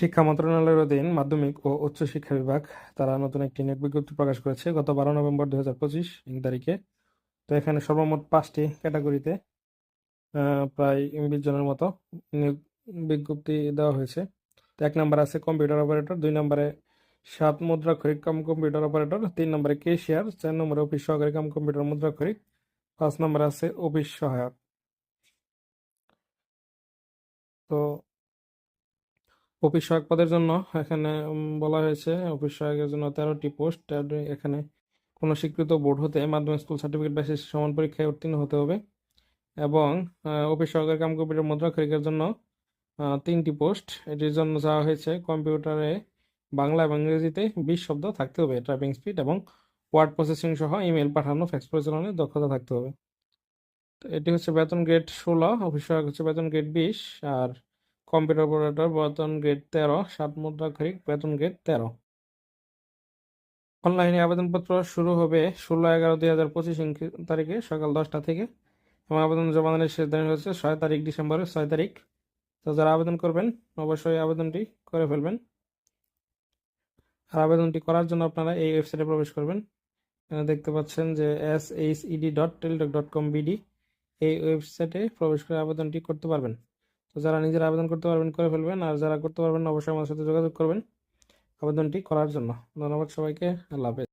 শিক্ষা মন্ত্রণালয়ের অধীন মাধ্যমিক ও উচ্চ শিক্ষা বিভাগ, তারা নতুন একটি নিয়োগ বিজ্ঞপ্তি প্রকাশ করেছে গত বারো নভেম্বর দু হাজার পঁচিশ তারিখে। তো এখানে সর্বমোট পাঁচটি ক্যাটাগরিতে প্রায় বিশ জনের মতো নিয়োগ বিজ্ঞপ্তি দেওয়া হয়েছে। তো এক নম্বর আছে কম্পিউটার অপারেটর, দুই নম্বরে সাত মুদ্রা মুদ্রাক্ষরিক কাম কম্পিউটার অপারেটর, তিন নম্বরে কেশিয়ার, চার নম্বরে অফিস সহকারী কাম কম্পিউটার মুদ্রা মুদ্রাক্ষরিক পাঁচ নম্বরে আছে অফিস সহায়ক। তো অফিস সহায়ক পদের জন্য এখানে বলা হয়েছে অফিস সহায়কের জন্য তেরোটি পোস্ট এখানে কোনো স্বীকৃত বোর্ড হতে মাধ্যমিক স্কুল সার্টিফিকেট বা শেষ সমান পরীক্ষায় উত্তীর্ণ হতে হবে। এবং অফিস সহকারী কাম কম্পিউটার মুদ্রাক্ষরিকের জন্য তিনটি পোস্ট। এটির জন্য যাওয়া হয়েছে কম্পিউটারে বাংলা এবং ইংরেজিতে বিশ শব্দ থাকতে হবে। টাইপিং স্পিড এবং ওয়ার্ড প্রসেসিং সহ ইমেল পাঠানো, ফ্যাক্স পরিচালনায় দক্ষতা থাকতে হবে। তো এটি হচ্ছে বেতন গ্রেড ষোলো অফিস সহায়ক হচ্ছে বেতন গ্রেড বিশ, আর কম্পিউটার অপারেটর বেতন গ্রেড তেরো, সাত মুদ্রাক্ষরিক, বেতন গ্রেড তেরো। অনলাইনে আবেদনপত্র শুরু হবে ষোলো এগারো দুই হাজার পঁচিশ তারিখে সকাল দশটা থেকে এবং আবেদন জমা দানের শেষ দিন হচ্ছে ছয় তারিখ ডিসেম্বরের ছয় তারিখ। তো যারা আবেদন করবেন, অবশ্যই আবেদনটি করে ফেলবেন। আর আবেদনটি করার জন্য আপনারা এই ওয়েবসাইটে প্রবেশ করবেন। দেখতে পাচ্ছেন যে S H E D dot Teletalk dot com BD এই ওয়েবসাইটে প্রবেশ করে আবেদনটি করতে পারবেন। তো যারা নিজেরা আবেদন করতে পারবেন, করে ফেলবেন। আর যারা করতে পারবেন অবশ্যই আমার সাথে যোগাযোগ করবেন। আবেদনটি করার জন্য। ধন্যবাদ সবাইকে। আল্লাহ হাফেজ।